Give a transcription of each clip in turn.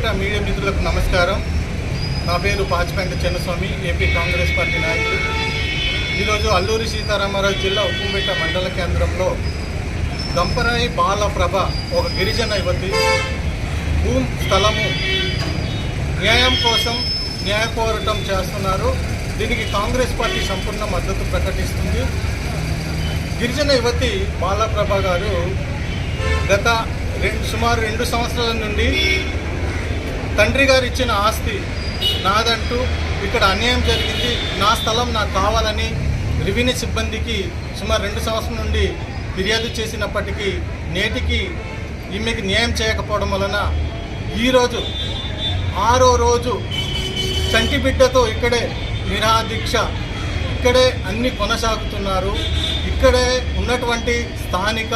Ukkumpeta media మిత్రులకు నమస్కారం. నా పేరు పాచిపెంట చిన్నస్వామి ఏపీ కాంగ్రెస్ పార్టీ నాయకుడు ఈరోజు అల్లూరి సీతారామరాజు జిల్లా ఉప్పుపేట మండల కేంద్రంలో గంపరాయి బాలప్రభ ఒక గిరిజన యువతి భూమి స్థలము న్యాయం కోసం న్యాయ పోరాటం చేస్తున్నారు. దీనికి కాంగ్రెస్ పార్టీ సంపూర్ణ మద్దతు ప్రకటిస్తుంది. గిరిజన యువతి బాలప్రభ గారు గత రెండు సుమారు రెండు సంవత్సరాల నుండి తండ్రి గారు ఇచ్చిన ఆస్తి నాదంటూ ఇక్కడ అన్యాయం జరిగింది. నా స్థలం నాకు కావాలని రెవెన్యూ సిబ్బందికి సుమారు రెండు సంవత్సరం నుండి ఫిర్యాదు చేసినప్పటికీ నేటికి ఈమెకి న్యాయం చేయకపోవడం వలన ఈరోజు ఆరో రోజు చంటి బిడ్డతో ఇక్కడే నిరాదీక్ష ఇక్కడే అన్ని కొనసాగుతున్నారు. ఇక్కడే ఉన్నటువంటి స్థానిక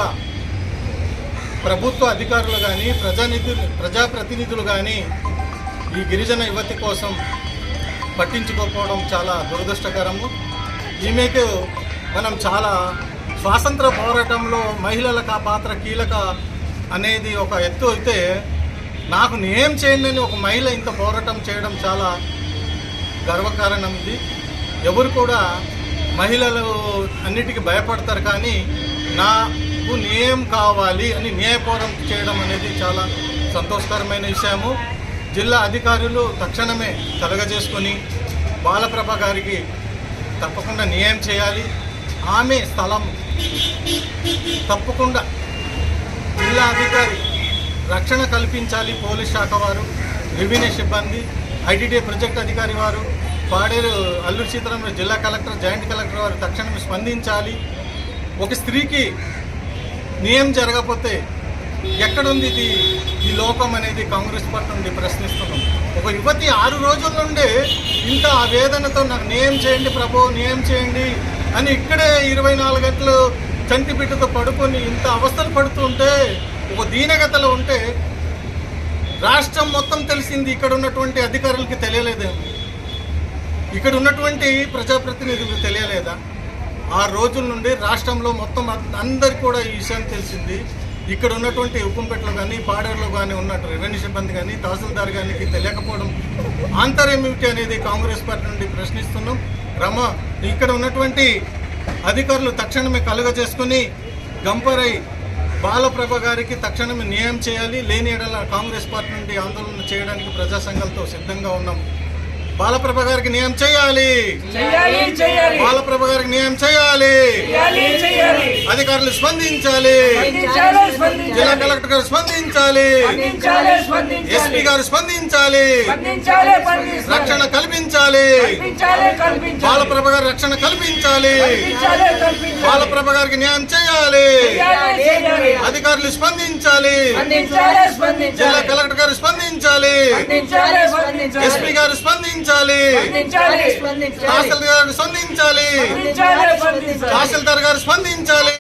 ప్రభుత్వ అధికారులు కానీ ప్రజానిధులు ప్రజాప్రతినిధులు కానీ ఈ గిరిజన యువతి కోసం పట్టించుకోకపోవడం చాలా దురదృష్టకరము. ఈమెకు మనం చాలా స్వాతంత్ర పోరాటంలో మహిళలకు ఆ పాత్ర కీలక అనేది ఒక ఎత్తు అయితే నాకు నేం చేయండి ఒక మహిళ ఇంత పోరాటం చేయడం చాలా గర్వకారణం ఇది ఎవరు కూడా మహిళలు అన్నిటికీ భయపడతారు కానీ నా నాకు న్యాయం కావాలి అని న్యాయపోరం చేయడం అనేది చాలా సంతోషకరమైన విషయము. జిల్లా అధికారులు తక్షణమే కలగజేసుకొని బాలప్రభ గారికి తప్పకుండా న్యాయం చేయాలి. ఆమె స్థలం తప్పకుండా జిల్లా అధికారి రక్షణ కల్పించాలి పోలీస్ శాఖ వారు రెవెన్యూ సిబ్బంది ఐటీడీ ప్రాజెక్ట్ అధికారి వారు పాడేరు అల్లూరు సీతారామరాజు జిల్లా కలెక్టర్ జాయింట్ కలెక్టర్ వారు తక్షణమే స్పందించాలి. ఒక స్త్రీకి నియం జరగకపోతే ఎక్కడుంది ఇది? ఈ లోకం అనేది కాంగ్రెస్ పార్టీ నుండి ప్రశ్నిస్తున్నాం. ఒక యువతి ఆరు రోజుల నుండి ఇంత వేదనతో నాకు నియం చేయండి ప్రభు నియం చేయండి అని ఇక్కడే ఇరవై నాలుగు గంటలు చంటి బిడ్డతో పడుకొని ఇంత అవస్థలు పడుతుంటే ఒక దీనగతలో ఉంటే రాష్ట్రం మొత్తం తెలిసింది ఇక్కడ ఉన్నటువంటి అధికారులకి తెలియలేదేమో. ఇక్కడ ఉన్నటువంటి ప్రజాప్రతినిధులకు తెలియలేదా? ఆ రోజుల నుండి రాష్ట్రంలో మొత్తం అందరికి కూడా ఈ విషయం తెలిసింది. ఇక్కడ ఉన్నటువంటి ఉక్కుంపేటలో కానీ పాడేరులో కానీ ఉన్నట్టు రెవెన్యూ సిబ్బంది కానీ తహసీల్దార్ గారికి తెలియకపోవడం ఆంతర్యమిటి అనేది కాంగ్రెస్ పార్టీ నుండి ప్రశ్నిస్తున్నాం. రమ ఇక్కడ ఉన్నటువంటి అధికారులు తక్షణమే కలుగజేసుకుని గంపరై బాలప్రభ గారికి తక్షణమే న్యాయం చేయాలి. లేని ఎడల కాంగ్రెస్ పార్టీ నుండి ఆందోళన చేయడానికి ప్రజాసంఘాలతో సిద్ధంగా ఉన్నాం. బాలప్రభ గారికి న్యాయం చేయాలి. బాలప్రభ గారికి న్యాయం చేయాలి. అధికారులు స్పందించాలి. జిల్లా కలెక్టర్ గారు స్పందించాలి. ఎస్పీ గారు స్పందించాలి. రక్షణ కల్పించాలి. బాలప్రభ గారి రక్షణ కల్పించాలి. బాలప్రభ గారికి న్యాయం చేయాలి. అధికారులు స్పందించాలి. జిల్లా కలెక్టర్ గారు స్పందించాలి ఎస్పీ గారు స్పందించాలి. తహసీల్దార్ గారు స్పందించాలి. తహసీల్దార్ గారు స్పందించాలి.